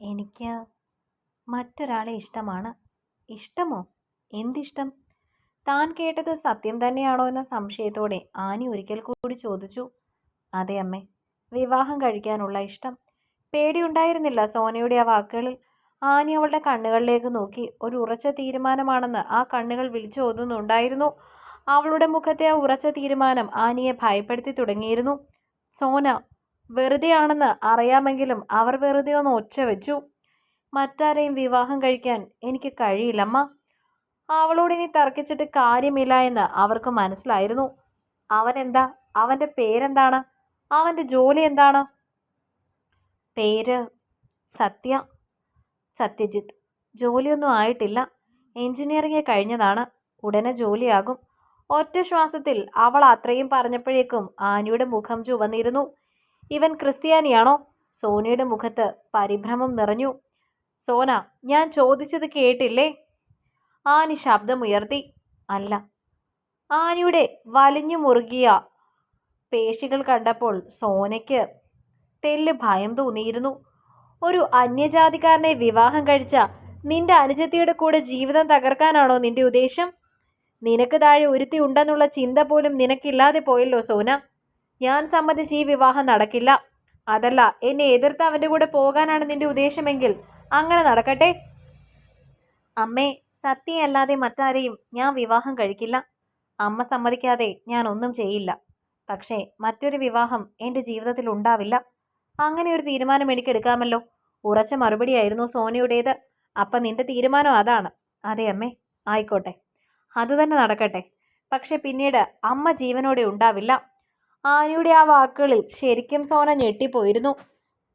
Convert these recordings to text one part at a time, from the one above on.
എനിക്ക് മറ്റൊരാളെ ഇഷ്ടമാണ്. ഇഷ്ടമോ? എന്തിഷ്ടം? താൻ കേട്ടത് സത്യം തന്നെയാണോ എന്ന സംശയത്തോടെ ആനി ഒരിക്കൽ കൂടി ചോദിച്ചു. അതെ അമ്മേ വിവാഹം കഴിക്കാനുള്ള ഇഷ്ടം. പേടിയുണ്ടായിരുന്നില്ല സോനയുടെ ആ വാക്കുകളിൽ. ആനി അവളുടെ കണ്ണുകളിലേക്ക് നോക്കി. ഒരു ഉറച്ച തീരുമാനമാണെന്ന് ആ കണ്ണുകൾ വിളിച്ചു ഓതുന്നുണ്ടായിരുന്നു. അവളുടെ മുഖത്തെ ആ ഉറച്ച തീരുമാനം ആനിയെ ഭയപ്പെടുത്തി തുടങ്ങിയിരുന്നു. സോന വെറുതെയാണെന്ന് അറിയാമെങ്കിലും അവർ വെറുതെ ഒന്ന് ഒച്ച വെച്ചു. മറ്റാരെയും വിവാഹം കഴിക്കാൻ എനിക്ക് കഴിയില്ലമ്മ. അവളോട് ഇനി തർക്കിച്ചിട്ട് കാര്യമില്ല എന്ന് അവർക്ക് മനസ്സിലായിരുന്നു. അവൻ എന്താ അവന്റെ പേരെന്താണ്? അവന്റെ ജോലി എന്താണ്? പേര് സത്യ. സത്യജിത്ത്. ജോലിയൊന്നും ആയിട്ടില്ല. എഞ്ചിനീയറിംഗ് കഴിഞ്ഞതാണ്. ഉടനെ ജോലിയാകും. ഒറ്റ ശ്വാസത്തിൽ അവൾ അത്രയും പറഞ്ഞപ്പോഴേക്കും ആനിയുടെ മുഖം ചുവന്നിരുന്നു. ഇവൻ ക്രിസ്ത്യാനിയാണോ? സോനയുടെ മുഖത്ത് പരിഭ്രമം നിറഞ്ഞു. സോന ഞാൻ ചോദിച്ചത് കേട്ടില്ലേ? ആനി ശബ്ദമുയർത്തി. അല്ല. ആനിയുടെ വലിഞ്ഞു മുറുകിയ പേശികൾ കണ്ടപ്പോൾ സോനയ്ക്ക് തെല്ല് ഭയം തോന്നിയിരുന്നു. ഒരു അന്യജാതിക്കാരനെ വിവാഹം കഴിച്ച നിന്റെ അനുജത്തിയുടെ കൂടെ ജീവിതം തകർക്കാനാണോ നിന്റെ ഉദ്ദേശം? നിനക്ക് താഴെ ഉരുത്തി ഉണ്ടെന്നുള്ള ചിന്ത പോലും നിനക്കില്ലാതെ പോയല്ലോ സോന. ഞാൻ സമ്മതിച്ച് ഈ വിവാഹം നടക്കില്ല. അതല്ല എന്നെ എതിർത്ത് അവന്റെ കൂടെ പോകാനാണ് നിന്റെ ഉദ്ദേശമെങ്കിൽ അങ്ങനെ നടക്കട്ടെ. അമ്മേ സത്യയല്ലാതെ മറ്റാരെയും ഞാൻ വിവാഹം കഴിക്കില്ല. അമ്മ സമ്മതിക്കാതെ ഞാൻ ഒന്നും ചെയ്യില്ല. പക്ഷേ മറ്റൊരു വിവാഹം എന്റെ ജീവിതത്തിൽ ഉണ്ടാവില്ല. അങ്ങനെ ഒരു തീരുമാനം എനിക്കെടുക്കാമല്ലോ. ഉറച്ച മറുപടിയായിരുന്നു സോനയുടേത്. അപ്പം നിന്റെ തീരുമാനം അതാണ്. അതെ അമ്മേ ആയിക്കോട്ടെ. അതുതന്നെ നടക്കട്ടെ. പക്ഷെ പിന്നീട് അമ്മ ജീവനോടെ ഉണ്ടാവില്ല. ആനയുടെ ആ വാക്കുകളിൽ ശരിക്കും സോന ഞെട്ടിപ്പോയിരുന്നു.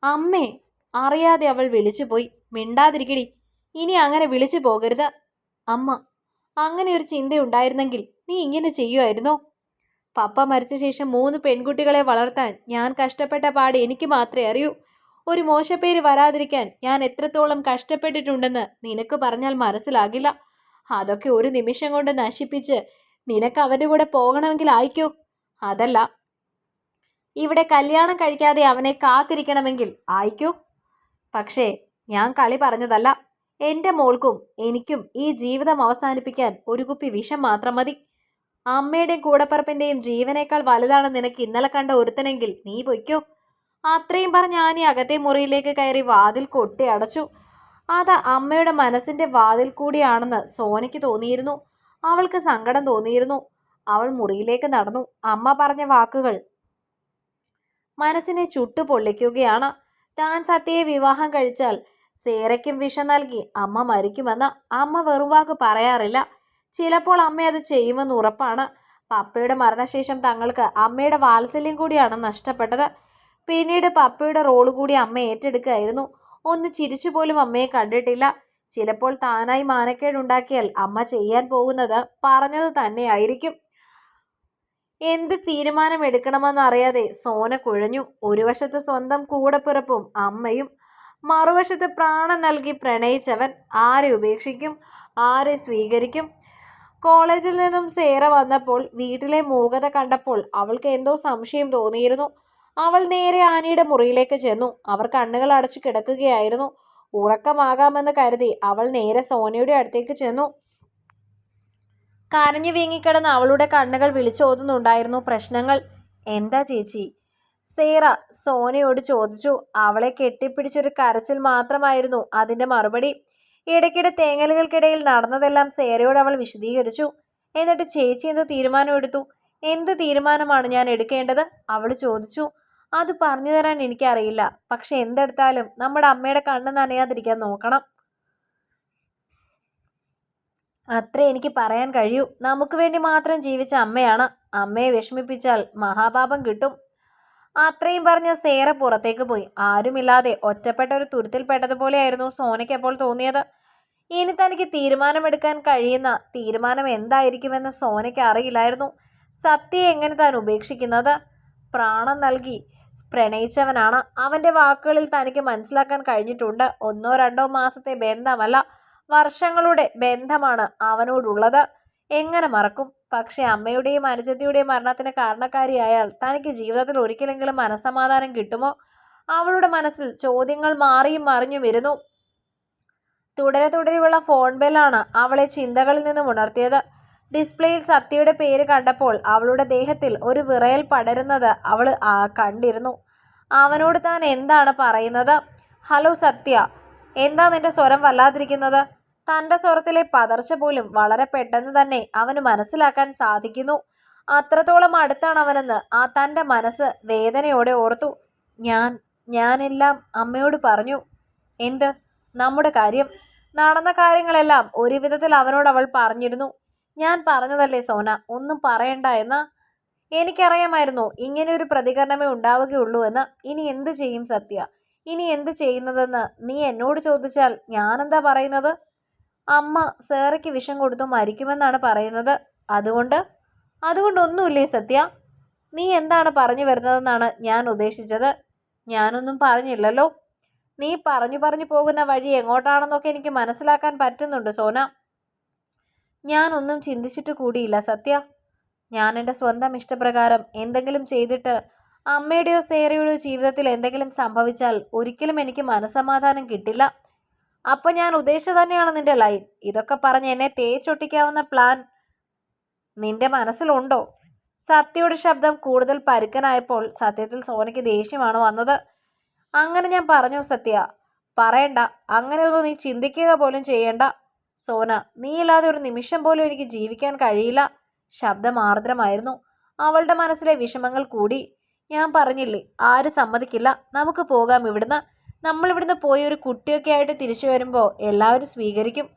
അമ്മേ അറിയാതെ അവൾ വിളിച്ചു പോയി മിണ്ടാതിരിക്കടി. ഇനി അങ്ങനെ വിളിച്ചു പോകരുത്. അമ്മ അങ്ങനെ ഒരു ചിന്തയുണ്ടായിരുന്നെങ്കിൽ നീ ഇങ്ങനെ ചെയ്യുമായിരുന്നോ? പപ്പ മരിച്ച ശേഷം മൂന്ന് പെൺകുട്ടികളെ വളർത്താൻ ഞാൻ കഷ്ടപ്പെട്ട പാട് എനിക്ക് മാത്രമേ അറിയൂ. ഒരു മോശപ്പേര് വരാതിരിക്കാൻ ഞാൻ എത്രത്തോളം കഷ്ടപ്പെട്ടിട്ടുണ്ടെന്ന് നിനക്ക് പറഞ്ഞാൽ മനസ്സിലാകില്ല. അതൊക്കെ ഒരു നിമിഷം കൊണ്ട് നശിപ്പിച്ച് നിനക്ക് അവരുടെ കൂടെ പോകണമെങ്കിൽ ആയിക്കോ. അതല്ല ഇവിടെ കല്യാണം കഴിക്കാതെ അവനെ കാത്തിരിക്കണമെങ്കിൽ ആയിക്കോ. പക്ഷേ ഞാൻ കളി പറഞ്ഞതല്ല. എന്റെ മോൾക്കും എനിക്കും ഈ ജീവിതം അവസാനിപ്പിക്കാൻ ഒരു കുപ്പി വിഷം മാത്രം മതി. അമ്മയുടെയും കൂടപ്പറപ്പിന്റെയും ജീവനേക്കാൾ വലുതാണ് നിനക്ക് ഇന്നലെ കണ്ട ഒരുത്തനെങ്കിൽ നീ പൊയ്ക്കോ. അത്രയും പറഞ്ഞ് ആനി അകത്തെ മുറിയിലേക്ക് കയറി വാതിൽ കൊട്ടി അടച്ചു. അത് അമ്മയുടെ മനസ്സിന്റെ വാതിൽ കൂടിയാണെന്ന് സോനയ്ക്ക് തോന്നിയിരുന്നു. അവൾക്ക് സങ്കടം തോന്നിയിരുന്നു. അവൾ മുറിയിലേക്ക് നടന്നു. അമ്മ പറഞ്ഞ വാക്കുകൾ മനസ്സിനെ ചുട്ടുപൊള്ളിക്കുകയാണ്. താൻ സത്യയെ വിവാഹം കഴിച്ചാൽ സേറയ്ക്കും വിഷം നൽകി അമ്മ മരിക്കുമെന്ന് അമ്മ വെറും വാക്ക് പറയാറില്ല. ചിലപ്പോൾ അമ്മ അത് ചെയ്യുമെന്ന് ഉറപ്പാണ്. പപ്പയുടെ മരണശേഷം തങ്ങൾക്ക് അമ്മയുടെ വാത്സല്യം കൂടിയാണ് നഷ്ടപ്പെട്ടത്. പിന്നീട് പപ്പയുടെ റോൾ കൂടി അമ്മ ഏറ്റെടുക്കുകയായിരുന്നു. ഒന്ന് ചിരിച്ചു പോലും അമ്മയെ കണ്ടിട്ടില്ല. ചിലപ്പോൾ താനായി മാനക്കേടുണ്ടാക്കിയാൽ അമ്മ ചെയ്യാൻ പോകുന്നത് പറഞ്ഞത് തന്നെയായിരിക്കും. എന്ത് തീരുമാനം എടുക്കണമെന്നറിയാതെ സോന കുഴഞ്ഞു. ഒരു വശത്ത് സ്വന്തം കൂടപ്പിറപ്പും അമ്മയും മറുവശത്ത് പ്രാണൻ നൽകി പ്രണയിച്ചവൻ ആരെ ഉപേക്ഷിക്കും ആരെ സ്വീകരിക്കും? കോളേജിൽ നിന്നും സേറ വന്നപ്പോൾ വീട്ടിലെ മൂകത കണ്ടപ്പോൾ അവൾക്ക് എന്തോ സംശയം തോന്നിയിരുന്നു. അവൾ നേരെ ആനിയുടെ മുറിയിലേക്ക് ചെന്നു. അവർ കണ്ണുകൾ അടച്ചു കിടക്കുകയായിരുന്നു. ഉറക്കമാകാമെന്ന് കരുതി അവൾ നേരെ സോനയുടെ അടുത്തേക്ക് ചെന്നു. കരഞ്ഞു വീങ്ങിക്കിടന്ന് അവളുടെ കണ്ണുകൾ വിളിച്ചോതുന്നുണ്ടായിരുന്നു പ്രശ്നങ്ങൾ. എന്താ ചേച്ചി? സേറ സോനയോട് ചോദിച്ചു. അവളെ കെട്ടിപ്പിടിച്ചൊരു കരച്ചിൽ മാത്രമായിരുന്നു അതിന്റെ മറുപടി. ഇടയ്ക്കിടെ തേങ്ങലുകൾക്കിടയിൽ നടന്നതെല്ലാം സേരയോട് അവൾ വിശദീകരിച്ചു. എന്നിട്ട് ചേച്ചി എന്തോ തീരുമാനമെടുത്തു എന്ത് തീരുമാനമാണ് ഞാൻ എടുക്കേണ്ടത്? അവൾ ചോദിച്ചു. അത് പറഞ്ഞു തരാൻ എനിക്കറിയില്ല. പക്ഷെ എന്തെടുത്താലും നമ്മുടെ അമ്മയുടെ കണ്ണ് നനയാതിരിക്കാൻ നോക്കണം. അത്രേ എനിക്ക് പറയാൻ കഴിയൂ. നമുക്ക് വേണ്ടി മാത്രം ജീവിച്ച അമ്മയാണ്. അമ്മയെ വിഷമിപ്പിച്ചാൽ മഹാപാപം കിട്ടും. അത്രയും പറഞ്ഞ സേറ പുറത്തേക്ക് പോയി. ആരുമില്ലാതെ ഒറ്റപ്പെട്ട ഒരു തുരുത്തിൽപ്പെട്ടതുപോലെയായിരുന്നു സോനയ്ക്ക് അപ്പോൾ തോന്നിയത്. ഇനി തനിക്ക് തീരുമാനമെടുക്കാൻ കഴിയുന്ന തീരുമാനം എന്തായിരിക്കുമെന്ന് സോനയ്ക്ക് അറിയില്ലായിരുന്നു. സത്യയെ എങ്ങനെ താൻ ഉപേക്ഷിക്കുന്നത്? പ്രാണം നൽകി പ്രണയിച്ചവനാണ്. അവന്റെ വാക്കുകളിൽ തനിക്ക് മനസ്സിലാക്കാൻ കഴിഞ്ഞിട്ടുണ്ട്. ഒന്നോ രണ്ടോ മാസത്തെ ബന്ധമല്ല. വർഷങ്ങളുടെ ബന്ധമാണ് അവനോടുള്ളത്. എങ്ങനെ മറക്കും? പക്ഷേ അമ്മയുടെയും അനുജത്തിയുടെയും മരണത്തിന് കാരണക്കാരിയായാൽ തനിക്ക് ജീവിതത്തിൽ ഒരിക്കലെങ്കിലും മനസ്സമാധാനം കിട്ടുമോ? അവളുടെ മനസ്സിൽ ചോദ്യങ്ങൾ മാറിയും മറിഞ്ഞും വരുന്നു. തുടരെ തുടരെയുള്ള ഫോൺ ബെല്ലാണ് അവളെ ചിന്തകളിൽ നിന്നും ഉണർത്തിയത്. ഡിസ്പ്ലേയിൽ സത്യയുടെ പേര് കണ്ടപ്പോൾ അവളുടെ ദേഹത്തിൽ ഒരു വിറയൽ പടരുന്നത് അവൾ കണ്ടിരുന്നു. അവനോട് താൻ എന്താണ് പറയുന്നത്? ഹലോ സത്യ. എന്താ നിന്റെ സ്വരം വല്ലാതിരിക്കുന്നത്? തന്റെ സ്വരത്തിലെ പതർച്ച പോലും വളരെ പെട്ടെന്ന് തന്നെ അവന് മനസ്സിലാക്കാൻ സാധിക്കുന്നു. അത്രത്തോളം അടുത്താണ് അവനെന്ന് ആ തന്റെ മനസ്സ് വേദനയോടെ ഓർത്തു. ഞാൻ ഞാനെല്ലാം അമ്മയോട് പറഞ്ഞു. എന്ത്? നമ്മുടെ കാര്യം? നടന്ന കാര്യങ്ങളെല്ലാം ഒരു വിധത്തിൽ അവനോട് അവൾ പറഞ്ഞിരുന്നു. ഞാൻ പറഞ്ഞതല്ലേ സോന? ഒന്നും പറയണ്ട എന്ന്. എനിക്കറിയാമായിരുന്നു ഇങ്ങനെ ഒരു പ്രതികരണമേ ഉണ്ടാവുകയുള്ളൂ എന്ന്. ഇനി എന്ത് ചെയ്യും സത്യ? ഇനി എന്ത് ചെയ്യുന്നതെന്ന് നീ എന്നോട് ചോദിച്ചാൽ ഞാനെന്താ പറയുന്നത്? അമ്മ സേറയ്ക്ക് വിഷം കൊടുത്തു മരിക്കുമെന്നാണ് പറയുന്നത്. അതുകൊണ്ട്? അതുകൊണ്ടൊന്നുമില്ലേ സത്യ? നീ എന്താണ് പറഞ്ഞു വരുന്നതെന്നാണ് ഞാൻ ഉദ്ദേശിച്ചത്. ഞാനൊന്നും പറഞ്ഞില്ലല്ലോ. നീ പറഞ്ഞു പറഞ്ഞു പോകുന്ന വഴി എങ്ങോട്ടാണെന്നൊക്കെ എനിക്ക് മനസ്സിലാക്കാൻ പറ്റുന്നുണ്ട് സോന. ഞാനൊന്നും ചിന്തിച്ചിട്ട് കൂടിയില്ല സത്യ. ഞാൻ എന്റെ സ്വന്തം ഇഷ്ടപ്രകാരം എന്തെങ്കിലും ചെയ്തിട്ട് അമ്മയുടെയോ സേറയുടെയോ ജീവിതത്തിൽ എന്തെങ്കിലും സംഭവിച്ചാൽ ഒരിക്കലും എനിക്ക് മനസമാധാനം കിട്ടില്ല. അപ്പൊ ഞാൻ ഉദ്ദേശിച്ചു തന്നെയാണ് നിന്റെ ലൈൻ. ഇതൊക്കെ പറഞ്ഞ് എന്നെ തേച്ചൊട്ടിക്കാവുന്ന പ്ലാൻ നിന്റെ മനസ്സിലുണ്ടോ? സത്യയുടെ ശബ്ദം കൂടുതൽ പരുക്കനായപ്പോൾ സത്യത്തിൽ സോനയ്ക്ക് ദേഷ്യമാണ് വന്നത്. അങ്ങനെ ഞാൻ പറഞ്ഞു സത്യ പറയണ്ട. അങ്ങനെയൊന്നും നീ ചിന്തിക്കുക പോലും ചെയ്യണ്ട. സോന നീ ഇല്ലാതെ ഒരു നിമിഷം പോലും എനിക്ക് ജീവിക്കാൻ കഴിയില്ല. ശബ്ദം ആർദ്രമായിരുന്നു. അവളുടെ മനസ്സിലെ വിഷമങ്ങൾ കൂടി. ഞാൻ പറഞ്ഞില്ലേ ആരും സമ്മതിക്കില്ല. നമുക്ക് പോകാം ഇവിടുന്ന്. നമ്മൾ ഇവിടുന്ന് പോയി ഒരു കുട്ടിയൊക്കെ ആയിട്ട് തിരിച്ചു വരുമ്പോൾ എല്ലാവരും സ്വീകരിക്കും.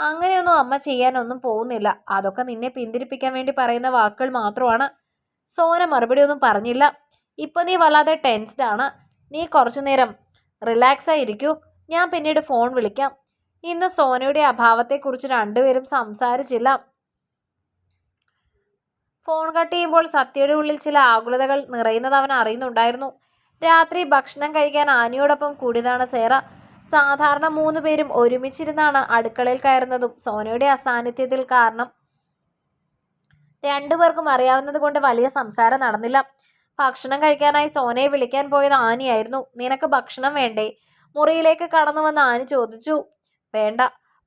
അങ്ങനെയൊന്നും അമ്മ ചെയ്യാനൊന്നും പോകുന്നില്ല. അതൊക്കെ നിന്നെ പിന്തിരിപ്പിക്കാൻ വേണ്ടി പറയുന്ന വാക്കുകൾ മാത്രമാണ്. സോന മറുപടി ഒന്നും പറഞ്ഞില്ല. ഇപ്പം നീ വല്ലാതെ ടെൻസ്ഡ് ആണ്. നീ കുറച്ചു നേരം റിലാക്സ് ആയിരിക്കൂ ഞാൻ പിന്നീട് ഫോൺ വിളിക്കാം. ഇന്ന് സോനയുടെ അഭാവത്തെക്കുറിച്ച് രണ്ടുപേരും സംസാരിച്ചില്ല. ഫോൺ കട്ട് ചെയ്യുമ്പോൾ സത്യയുടെ ഉള്ളിൽ ചില ആകുലതകൾ നിറയുന്നത് അവൻ അറിയുന്നുണ്ടായിരുന്നു. രാത്രി ഭക്ഷണം കഴിക്കാൻ ആനിയോടൊപ്പം കൂടിയതാണ് സേറ. സാധാരണ മൂന്ന് പേരും ഒരുമിച്ചിരുന്നാണ് അടുക്കളയിൽ കയറുന്നതും സോനയുടെ അസാന്നിധ്യത്തിൽ കാരണം. രണ്ടുപേർക്കും അറിയാവുന്നത് കൊണ്ട് വലിയ സംസാരം നടന്നില്ല. ഭക്ഷണം കഴിക്കാനായി സോനയെ വിളിക്കാൻ പോയത് ആനിയായിരുന്നു. നിനക്ക് ഭക്ഷണം വേണ്ടേ? മുറിയിലേക്ക് കടന്നു വന്ന ആനി ചോദിച്ചു. വേണ്ട.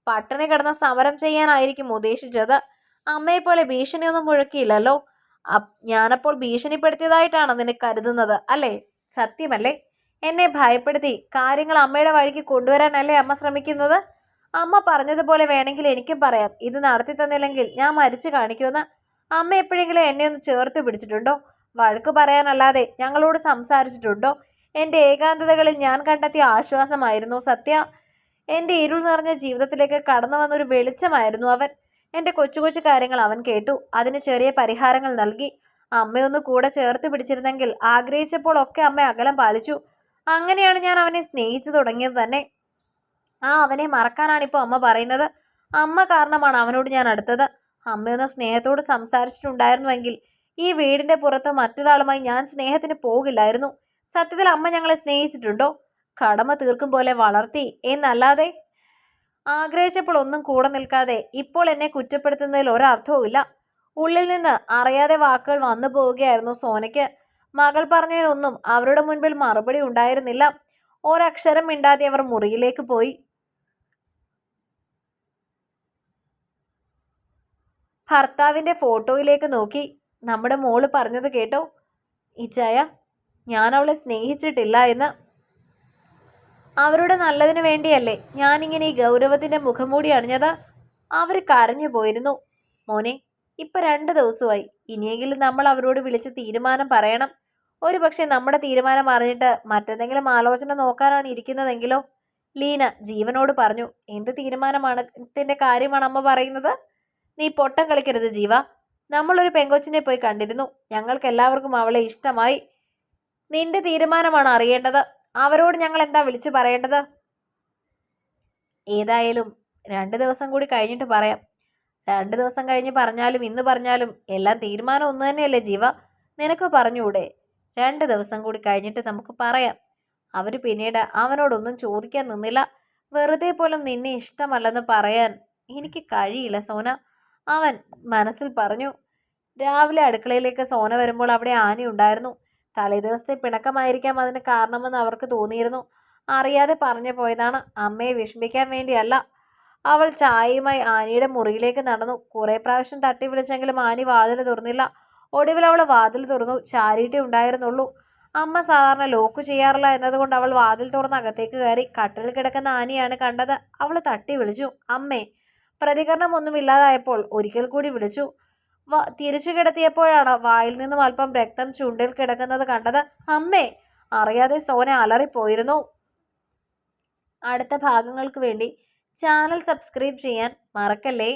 പട്ടിണി കിടന്ന് സമരം ചെയ്യാനായിരിക്കും ഉദ്ദേശിച്ചത്. അമ്മയെ പോലെ ഭീഷണിയൊന്നും മുഴക്കിയില്ലല്ലോ? ഞാനപ്പോൾ ഭീഷണിപ്പെടുത്തിയതായിട്ടാണ് നിനക്ക് കരുതുന്നത്? അല്ലേ? സത്യമല്ലേ? എന്നെ ഭയപ്പെടുത്തി കാര്യങ്ങൾ അമ്മയുടെ വഴിക്ക് കൊണ്ടുവരാനല്ലേ അമ്മ ശ്രമിക്കുന്നത്? അമ്മ പറഞ്ഞതുപോലെ വേണമെങ്കിൽ എനിക്കും പറയാം. ഇത് നടത്തി തന്നില്ലെങ്കിൽ ഞാൻ മരിച്ചു കാണിക്കുമെന്ന് അമ്മ എപ്പോഴെങ്കിലും എന്നെ ഒന്ന് ചേർത്ത് പിടിച്ചിട്ടുണ്ടോ? വഴക്ക് പറയാനല്ലാതെ ഞങ്ങളോട് സംസാരിച്ചിട്ടുണ്ടോ? എന്റെ ഏകാന്തതകളിൽ ഞാൻ കണ്ടെത്തിയ ആശ്വാസമായിരുന്നു സത്യ. എന്റെ ഇരുൾ നിറഞ്ഞ ജീവിതത്തിലേക്ക് കടന്നു വന്നൊരു വെളിച്ചമായിരുന്നു അവൻ. എന്റെ കൊച്ചു കൊച്ചു കാര്യങ്ങൾ അവൻ കേട്ടു. അതിന് ചെറിയ പരിഹാരങ്ങൾ നൽകി. അമ്മയൊന്ന് കൂടെ ചേർത്ത് പിടിച്ചിരുന്നെങ്കിൽ ആഗ്രഹിച്ചപ്പോൾ ഒക്കെ അമ്മ അകലം പാലിച്ചു. അങ്ങനെയാണ് ഞാൻ അവനെ സ്നേഹിച്ചു തുടങ്ങിയത് തന്നെ. ആ അവനെ മറക്കാനാണ് ഇപ്പോൾ അമ്മ പറയുന്നത്. അമ്മ കാരണമാണ് അവനോട് ഞാൻ അടുത്തത്. അമ്മയൊന്ന് സ്നേഹത്തോട് സംസാരിച്ചിട്ടുണ്ടായിരുന്നുവെങ്കിൽ ഈ വീടിന്റെ പുറത്ത് മറ്റൊരാളുമായി ഞാൻ സ്നേഹത്തിന് പോകില്ലായിരുന്നു. സത്യത്തിൽ അമ്മ ഞങ്ങളെ സ്നേഹിച്ചിട്ടുണ്ടോ? കടമ തീർക്കും പോലെ വളർത്തി എന്നല്ലാതെ ആഗ്രഹിച്ചപ്പോൾ ഒന്നും കൂടെ നിൽക്കാതെ ഇപ്പോൾ എന്നെ കുറ്റപ്പെടുത്തുന്നതിൽ ഒരർത്ഥവുമില്ല ഉള്ളിൽ നിന്ന് അറിയാതെ വാക്കുകൾ വന്നു പോവുകയായിരുന്നു സോനയ്ക്ക്. മകൾ പറഞ്ഞതിനൊന്നും അവരുടെ മുൻപിൽ മറുപടി ഉണ്ടായിരുന്നില്ല. ഒരക്ഷരം മിണ്ടാതെ അവർ മുറിയിലേക്ക് പോയി. ഭർത്താവിന്റെ ഫോട്ടോയിലേക്ക് നോക്കി. നമ്മുടെ മോൾ പറഞ്ഞത് കേട്ടോ ഇച്ചായ ഞാൻ അവളെ സ്നേഹിച്ചിട്ടില്ല എന്ന് അവരുടെ നല്ലതിനു വേണ്ടിയല്ലേ ഞാനിങ്ങനെ ഈ ഗൗരവത്തിന്റെ മുഖംമൂടി അണിഞ്ഞത്? അവർ കരഞ്ഞു പോയിരുന്നു. മോനെ ഇപ്പം രണ്ട് ദിവസമായി. ഇനിയെങ്കിലും നമ്മൾ അവരോട് വിളിച്ച് തീരുമാനം പറയണം. ഒരു പക്ഷേ നമ്മുടെ തീരുമാനം അറിഞ്ഞിട്ട് മറ്റെന്തെങ്കിലും ആലോചന നോക്കാനാണ് ഇരിക്കുന്നതെങ്കിലോ? ലീന ജീവനോട് പറഞ്ഞു. എന്ത് തീരുമാനമാണ് ഇതിന്റെ കാര്യമാണ് അമ്മ പറയുന്നത്? നീ പൊട്ടം കളിക്കരുത് ജീവ. നമ്മളൊരു പെങ്കൊച്ചിനെ പോയി കണ്ടിരുന്നു. ഞങ്ങൾക്ക് എല്ലാവർക്കും അവളെ ഇഷ്ടമായി. നിന്റെ തീരുമാനമാണ് അറിയേണ്ടത്. അവരോട് ഞങ്ങൾ എന്താ വിളിച്ചു പറയേണ്ടത്? ഏതായാലും രണ്ട് ദിവസം കൂടി കഴിഞ്ഞിട്ട് പറയാം. രണ്ട് ദിവസം കഴിഞ്ഞ് പറഞ്ഞാലും ഇന്ന് പറഞ്ഞാലും എല്ലാം തീരുമാനം ഒന്നു തന്നെയല്ലേ ജീവ? നിനക്ക് പറഞ്ഞുകൂടെ? രണ്ട് ദിവസം കൂടി കഴിഞ്ഞിട്ട് നമുക്ക് പറയാം. അവർ പിന്നീട് അവനോടൊന്നും ചോദിക്കാൻ നിന്നില്ല. വെറുതെ പോലും നിന്നെ ഇഷ്ടമല്ലെന്ന് പറയാൻ എനിക്ക് കഴിയില്ല സോന. അവൻ മനസ്സിൽ പറഞ്ഞു. രാവിലെ അടുക്കളയിലേക്ക് സോന വരുമ്പോൾ അവിടെ ആന ഉണ്ടായിരുന്നു തലേദിവസത്തെ പിണക്കമായിരിക്കാം അതിന് കാരണമെന്ന് അവർക്ക് തോന്നിയിരുന്നു. അറിയാതെ പറഞ്ഞു പോയതാണ്. അമ്മയെ വിഷമിക്കാൻ വേണ്ടിയല്ല. അവൾ ചായയുമായി ആനിയുടെ മുറിയിലേക്ക് നടന്നു. കുറേ പ്രാവശ്യം തട്ടി വിളിച്ചെങ്കിലും ആനി വാതിൽ തുറന്നില്ല. ഒടുവിൽ അവൾ വാതിൽ തുറന്നു. ചാരിയിട്ടേ ഉണ്ടായിരുന്നുള്ളൂ. അമ്മ സാധാരണ ലോക്ക് ചെയ്യാറില്ല എന്നതുകൊണ്ട് അവൾ വാതിൽ തുറന്ന് അകത്തേക്ക് കയറി കട്ടിലിൽ കിടക്കുന്ന ആനിയാണ് കണ്ടത്. അവൾ തട്ടി വിളിച്ചു. അമ്മേ പ്രതികരണമൊന്നുമില്ലാതായപ്പോൾ ഒരിക്കൽ കൂടി വിളിച്ചു. തിരിച്ചു കിടത്തിയപ്പോഴാണ് വായിൽ നിന്നും അല്പം രക്തം ചുണ്ടിൽ കിടക്കുന്നത് കണ്ടത് അമ്മേ അറിയാതെ സോന അലറിപ്പോയിരുന്നു. അടുത്ത ഭാഗങ്ങൾക്ക് വേണ്ടി ചാനൽ സബ്സ്ക്രൈബ് ചെയ്യാൻ മറക്കല്ലേ?